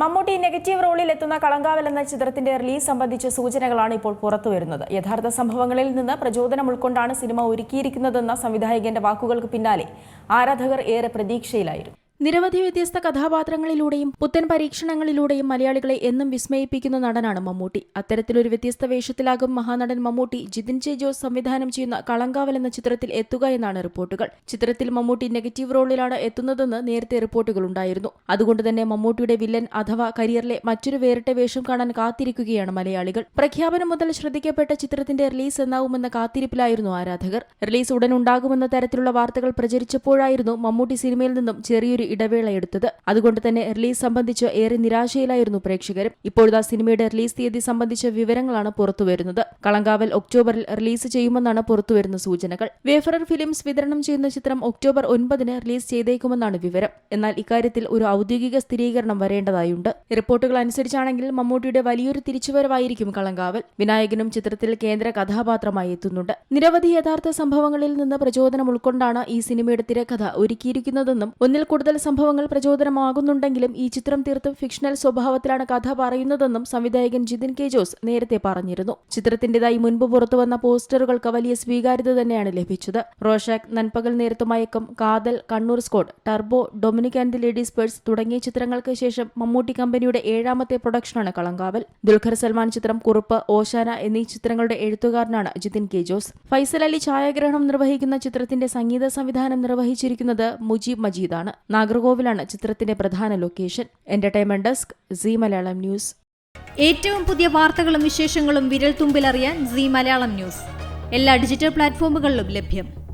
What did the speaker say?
Mammootty negative റോളിൽ എത്തുന്ന കളങ്കാവൽ എന്ന ചിത്രത്തിന്റെ റിലീസ് സംബന്ധിച്ച സൂചനകളാണ് ഇപ്പോൾ പുറത്തുവരുന്നത് യഥാർത്ഥ സംഭവങ്ങളിൽ നിന്ന് പ്രചോദനം ഉൾക്കൊണ്ടാണ് സിനിമ ഒരുക്കിയിരിക്കുന്നതെന്ന സംവിധായകന്റെ വാക്കുകൾക്ക് പിന്നാലെ ആരാധകർ ഏറെ പ്രതീക്ഷയിലായിരുന്നു. നിരവധി വ്യത്യസ്ത കഥാപാത്രങ്ങളിലൂടെയും പുത്തൻ പരീക്ഷണങ്ങളിലൂടെയും മലയാളികളെ എന്നും വിസ്മയിപ്പിക്കുന്ന നടനാണ് മമ്മൂട്ടി. അത്തരത്തിലൊരു വ്യത്യസ്ത വേഷത്തിലാകും മഹാനടൻ മമ്മൂട്ടി. ജിതിൻ ജെ ജോസ് സംവിധാനം ചെയ്യുന്ന കളങ്കാവൽ എന്ന ചിത്രത്തിൽ എത്തുക എന്നാണ് റിപ്പോർട്ടുകൾ. ചിത്രത്തിൽ മമ്മൂട്ടി നെഗറ്റീവ് റോളിലാണ് എത്തുന്നതെന്ന് നേരത്തെ റിപ്പോർട്ടുകളുണ്ടായിരുന്നു അതുകൊണ്ട് തന്നെ മമ്മൂട്ടിയുടെ വില്ലൻ അഥവാ കരിയറിലെ മറ്റൊരു വേറിട്ട വേഷം കാണാൻ കാത്തിരിക്കുകയാണ് മലയാളികൾ. പ്രഖ്യാപനം മുതൽ ശ്രദ്ധിക്കപ്പെട്ട ചിത്രത്തിന്റെ റിലീസ് എന്നാവുമെന്ന കാത്തിരിപ്പിലായിരുന്നു ആരാധകർ. റിലീസ് ഉടൻ ഉണ്ടാകുമെന്ന തരത്തിലുള്ള വാർത്തകൾ പ്രചരിച്ചപ്പോഴായിരുന്നു മമ്മൂട്ടി സിനിമയിൽ നിന്നും ചെറിയൊരു ഇടവേള എടുത്തത്. അതുകൊണ്ട് തന്നെ റിലീസ് സംബന്ധിച്ച് ഏറെ നിരാശയിലായിരുന്നു പ്രേക്ഷകരും. ഇപ്പോഴത്തെ സിനിമയുടെ റിലീസ് തീയതി സംബന്ധിച്ച വിവരങ്ങളാണ് പുറത്തുവരുന്നത്. കളങ്കാവൽ ഒക്ടോബറിൽ റിലീസ് ചെയ്യുമെന്നാണ് പുറത്തുവരുന്ന സൂചനകൾ. വേഫറർ ഫിലിംസ് വിതരണം ചെയ്യുന്ന ചിത്രം ഒക്ടോബർ ഒൻപതിന് റിലീസ് ചെയ്തേക്കുമെന്നാണ് വിവരം. എന്നാൽ ഇക്കാര്യത്തിൽ ഒരു ഔദ്യോഗിക സ്ഥിരീകരണം വരേണ്ടതായുണ്ട്. റിപ്പോർട്ടുകൾ അനുസരിച്ചാണെങ്കിൽ മമ്മൂട്ടിയുടെ വലിയൊരു തിരിച്ചുവരവായിരിക്കും കളങ്കാവൽ. വിനായകനും ചിത്രത്തിൽ കേന്ദ്ര കഥാപാത്രമായി എത്തുന്നുണ്ട്. നിരവധി യഥാർത്ഥ സംഭവങ്ങളിൽ നിന്ന് പ്രചോദനം ഉൾക്കൊണ്ടാണ് ഈ സിനിമയുടെ തിരക്കഥ ഒരുക്കിയിരിക്കുന്നതെന്നും ഒന്നിൽ കൂടുതൽ സംഭവങ്ങൾ പ്രചോദനമാകുന്നുണ്ടെങ്കിലും ഈ ചിത്രം തീർത്തും ഫിക്ഷണൽ സ്വഭാവത്തിലാണ് കഥ പറയുന്നതെന്നും സംവിധായകൻ ജിതിൻ കെ ജോസ് നേരത്തെ പറഞ്ഞിരുന്നു. ചിത്രത്തിന്റേതായി മുൻപ് പുറത്തുവന്ന പോസ്റ്ററുകൾക്ക് വലിയ സ്വീകാര്യത തന്നെയാണ് ലഭിച്ചത്. Rorschach Nanpakal Nerathu Mayakkam Kaathal Kannur squad turbo Dominic and the ladies purse തുടങ്ങിയ ചിത്രങ്ങൾക്ക് ശേഷം മമ്മൂട്ടി കമ്പനിയുടെ ഏഴാമത്തെ പ്രൊഡക്ഷനാണ് കളങ്കാവൽ. ദുൽഖർ സൽമാൻ ചിത്രം കുറുപ്പ് ഓശാന എന്നീ ചിത്രങ്ങളുടെ എഴുത്തുകാരനാണ് ജിതിൻ കെ ജോസ്. ഫൈസൽ അലി ഛായാഗ്രഹണം നിർവഹിക്കുന്ന ചിത്രത്തിന്റെ സംഗീത സംവിധാനം നിർവഹിച്ചിരിക്കുന്നത് മുജീബ് മജീദാണ്. നാഗർകോവിലാണ് ചിത്രത്തിന്റെ പ്രധാന location. Entertainment desk Zee Malayalam news. ഏറ്റവും പുതിയ വാർത്തകളും വിശേഷങ്ങളും വിരൽ തുമ്പിലറിയാൻ സി മലയാളം ന്യൂസ്. എല്ലാ ഡിജിറ്റൽ പ്ലാറ്റ്ഫോമുകളിലും ലഭ്യം.